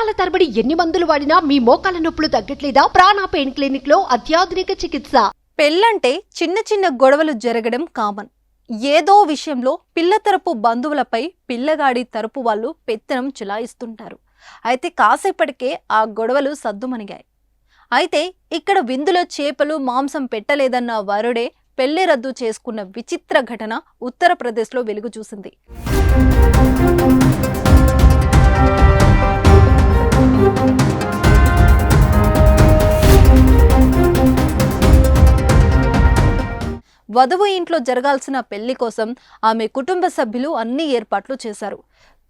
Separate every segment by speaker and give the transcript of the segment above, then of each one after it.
Speaker 1: సంవత్సరాల తరబడి ఎన్ని మందులు వాడినా మీ మోకాల నొప్పులు తగ్గట్లేదా? ప్రాణ పెయిన్ క్లినిక్లో అత్యాధునిక చికిత్స.
Speaker 2: పెళ్ళంటే చిన్న చిన్న గొడవలు జరగడం కామన్. ఏదో విషయంలో పిల్ల తరపు బంధువులపై పిల్లగాడి తరపు వాళ్ళు పెత్తనం చెలాయిస్తుంటారు. అయితే కాసేపటికే ఆ గొడవలు సద్దుమణిగాయి. అయితే ఇక్కడ విందులో చేపలు మాంసం పెట్టలేదన్న వరుడే పెళ్ళి రద్దు చేసుకున్న విచిత్ర ఘటన ఉత్తరప్రదేశ్లో వెలుగు చూసింది వధువు ఇంట్లో జరగాల్సిన పెళ్ళి కోసం ఆమె కుటుంబ సభ్యులు అన్ని ఏర్పాట్లు చేశారు.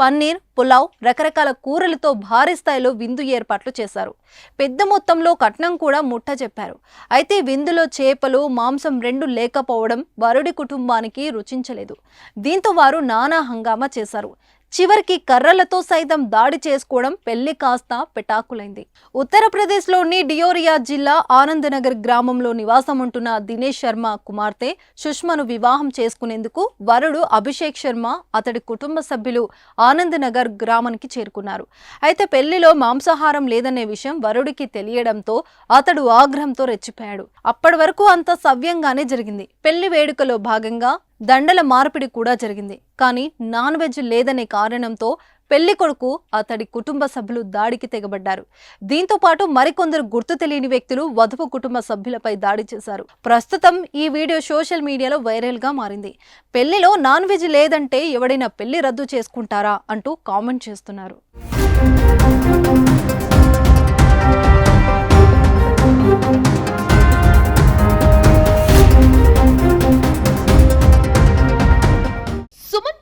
Speaker 2: పన్నీర్ పులావ్ రకరకాల కూరలతో భారీ స్థాయిలో విందు ఏర్పాట్లు చేశారు. పెద్ద మొత్తంలో కట్నం కూడా ముట్ట చెప్పారు. అయితే విందులో చేపలు మాంసం రెండు లేకపోవడం వరుడి కుటుంబానికి రుచించలేదు. దీంతో వారు నానా హంగామా చేశారు. చివరికి కర్రలతో సైతం దాడి చేసుకోవడం పెళ్ళి కాస్త పెటాకులైంది. ఉత్తరప్రదేశ్లోని డియోరియా జిల్లా ఆనందనగర్ గ్రామంలో నివాసం ఉంటున్న దినేష్ శర్మ కుమార్తె సుష్మను వివాహం చేసుకునేందుకు వరుడు అభిషేక్ శర్మ అతడి కుటుంబ సభ్యులు ఆనందనగర్ గ్రామానికి చేరుకున్నారు. అయితే పెళ్ళిలో మాంసాహారం లేదనే విషయం వరుడికి తెలియడంతో అతడు ఆగ్రహంతో రెచ్చిపోయాడు. అప్పటి వరకు అంత సవ్యంగానే జరిగింది. పెళ్ళి వేడుకలో భాగంగా దండల మార్పిడి కూడా జరిగింది. కానీ నాన్ వెజ్ లేదనే కారణంతో పెళ్ళి కొడుకు అతడి కుటుంబ సభ్యులు దాడికి తెగబడ్డారు. దీంతో పాటు మరికొందరు గుర్తు తెలియని వ్యక్తులు వధువు కుటుంబ సభ్యులపై దాడి చేశారు. ప్రస్తుతం ఈ వీడియో సోషల్ మీడియాలో వైరల్గా మారింది. పెళ్ళిలో నాన్ వెజ్ లేదంటే ఎవడైనా పెళ్ళి రద్దు చేసుకుంటారా అంటూ కామెంట్ చేస్తున్నారు.